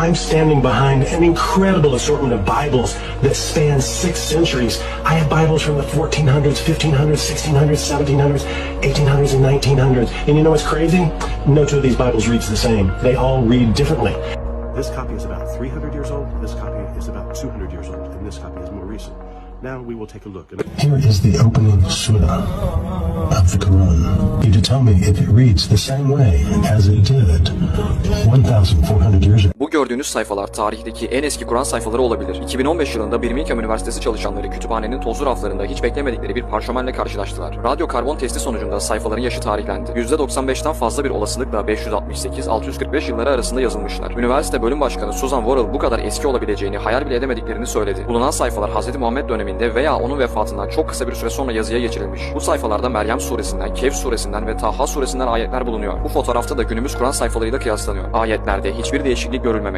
I'm standing behind an incredible assortment of Bibles that span six centuries. I have Bibles from the 1400s, 1500s, 1600s, 1700s, 1800s, and 1900s. And you know what's crazy? No two of these Bibles reads the same. They all read differently. This copy is about 300 years old, this copy is about 200 years old, and this copy is more recent. Now we will take a look. Here is the opening surah of the Quran. You to tell me if it reads the same way as it did 1,400 years ago. Gördüğünüz sayfalar tarihteki en eski Kur'an sayfaları olabilir. 2015 yılında Birmingham Üniversitesi çalışanları kütüphanenin tozlu raflarında hiç beklemedikleri bir parşömenle karşılaştılar. Radyo karbon testi sonucunda sayfaların yaşı tarihlendi. %95'ten fazla bir olasılıkla 568-645 yılları arasında yazılmışlar. Üniversite bölüm başkanı Susan Worrell bu kadar eski olabileceğini hayal bile edemediklerini söyledi. Bulunan sayfalar Hz. Muhammed döneminde veya onun vefatından çok kısa bir süre sonra yazıya geçirilmiş. Bu sayfalarda Meryem suresinden, Kehf suresinden ve Taha suresinden ayetler bulunuyor. Bu fotoğrafta da günümüz Kur'an sayfalarıyla kıyaslanıyor. Ayetlerde hiçbir değişiklik görülmemekte.